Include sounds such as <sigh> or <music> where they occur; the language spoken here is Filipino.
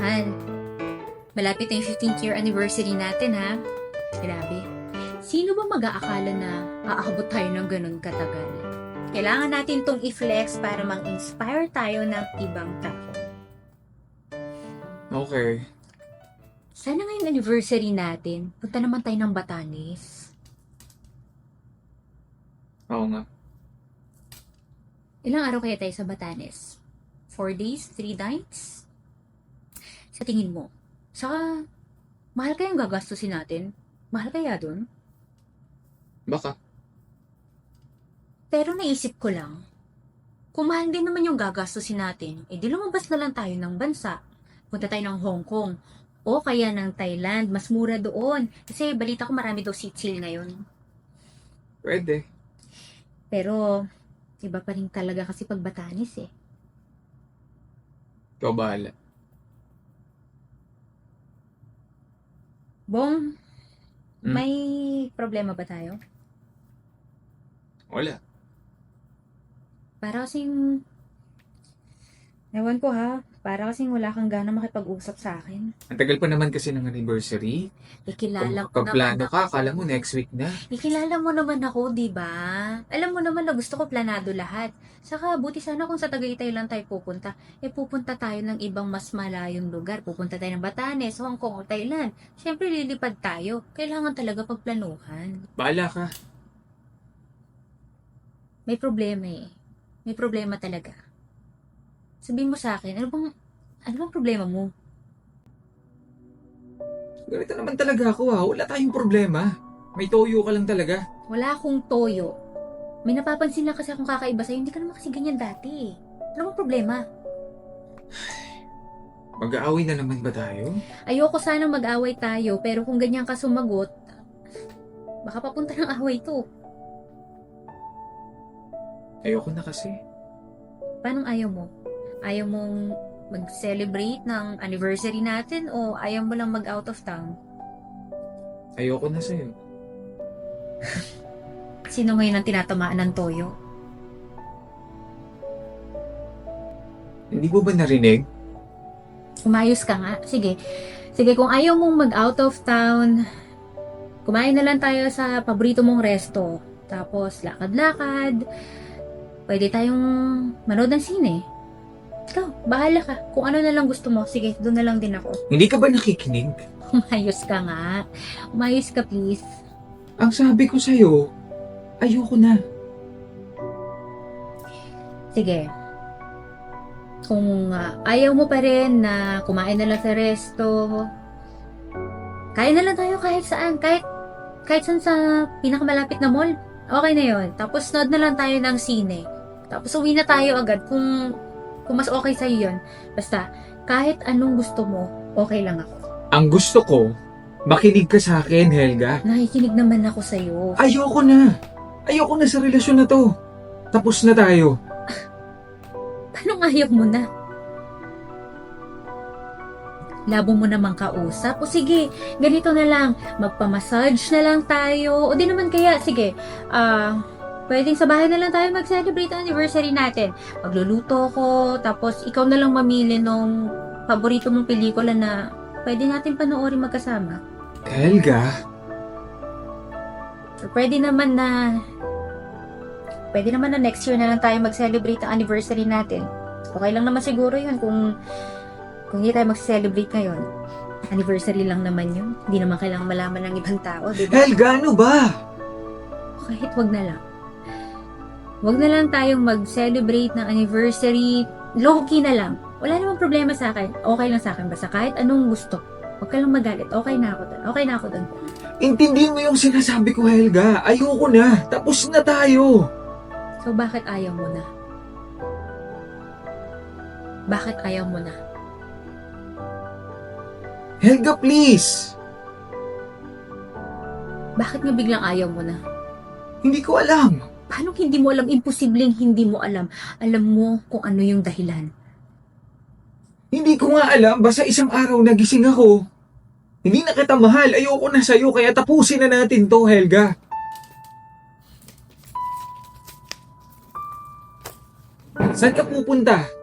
mahal. Malapit na yung 15th year anniversary natin, ha? Grabe. Sino ba mag-aakala na aabot tayo ng ganun katagal? Kailangan natin tong i-flex para mang-inspire tayo ng ibang tao. Okay. Sana ngayong anniversary natin, punta naman tayo ng Batanes. Oo nga. Ilang araw kaya tayo sa Batanes? Four days? Three nights? Sa tingin mo? Saka, mahal kayang gagastusin natin? Mahal kaya dun? Baka. Pero naisip ko lang, kung mahal din naman yung gagastusin natin, eh di lumabas na lang tayo ng bansa. Punta tayo ng Hong Kong. O kaya ng Thailand, mas mura doon. Kasi balita ko marami daw sale ngayon. Pwede. Pero, iba pa rin talaga kasi pag Batanes eh. Ikaw bahala. Bong, Hmm? may problema ba tayo? Wala. Para kasing, ewan ko ha, para kasing wala kang gana makipag-usap sa akin. Ang tagal pa naman kasi ng anniversary. Ikilala ko plano naman ka, akala mo next week na. Ikilala mo naman ako, di ba? Alam mo naman na gusto ko planado lahat. Saka, buti sana kung sa Tagaytay lang tayo pupunta. Eh, pupunta tayo ng ibang mas malayong lugar. Pupunta tayo ng Batanes, Hong Kong, o Thailand. Siyempre, lilipad tayo. Kailangan talaga pagplanuhan. Bahala ka. May problema eh. May problema talaga. Sabihin mo sa akin, ano bang, ano bang problema mo? Ganito naman talaga ako ha. Wala tayong problema. May toyo ka lang talaga. Wala akong toyo. May napapansin lang kasi akong kakaiba sa'yo. Hindi ka naman kasi ganyan dati. Ano bang problema? <sighs> Mag-aaway na naman ba tayo? Ayoko sana mag-away tayo, pero kung ganyan ka sumagot, baka papunta ng away to. Ayoko na kasi. Paano ayaw mo? Ayaw mong mag-celebrate ng anniversary natin o ayaw mo lang mag-out of town? Ayoko na sa'yo. <laughs> Sino ngayon ang tinatamaan ng toyo? Hindi mo ba narinig? Umayos ka nga. Sige. Sige, kung ayaw mong mag-out of town, kumain na lang tayo sa paborito mong resto. Tapos, lakad-lakad. Pwede tayong manood ng sine. Ikaw, bahala ka. Kung ano na lang gusto mo, sige, doon na lang din ako. Hindi ka ba nakikinig? <laughs> Umayos ka nga. Umayos ka, please. Ang sabi ko sa'yo, ayoko na. Sige. Kung ah, ayaw mo pa rin na kumain na lang sa resto, kain na lang tayo kahit saan. Kahit, kahit saan sa pinakamalapit na mall. Okay na yon. Tapos nood na lang tayo ng sine. Tapos uwi na tayo agad kung, kung mas okay sa'yo yun. Basta, kahit anong gusto mo, okay lang ako. Ang gusto ko, makinig ka sa akin, Helga. Nakikinig naman ako sa'yo. Ayoko na. Ayoko na sa relasyon na to. Tapos na tayo. Paano ayaw mo na? Labo mo namang kausap? O sige, ganito na lang, magpamassage na lang tayo. O di naman kaya, sige, ah, pwedeng sa bahay na lang tayo mag-celebrate ang anniversary natin. Magluluto ko, tapos ikaw na lang mamili nung paborito mong pelikula na pwede natin panoorin magkasama. Helga, pwede naman na, pwede naman na next year na lang tayo mag-celebrate ang anniversary natin. Okay lang naman siguro yun kung, kung hindi tayo mag-celebrate ngayon. Anniversary lang naman yun. Hindi naman kailangan malaman ng ibang tao, di ba? Helga, ano ba? Kahit wag na lang. Wag na lang tayong mag-celebrate ng anniversary. Low-key na lang. Wala namang problema sa akin. Okay lang sa akin. Basta kahit anong gusto. Huwag ka lang magalit. Okay na ako doon. Okay na ako doon. Intindihin mo yung sinasabi ko, Helga. Ayoko na. Tapos na tayo. So, bakit ayaw mo na? Bakit ayaw mo na? Helga, please. Bakit nga biglang ayaw mo na? Hindi ko alam. Paano hindi mo alam? Imposibleng hindi mo alam. Alam mo kung ano yung dahilan. Hindi ko nga alam. Basta isang araw nagising ako. Hindi na kita mahal. Ayoko na sa'yo. Kaya tapusin na natin to, Helga. Saan ka pupunta?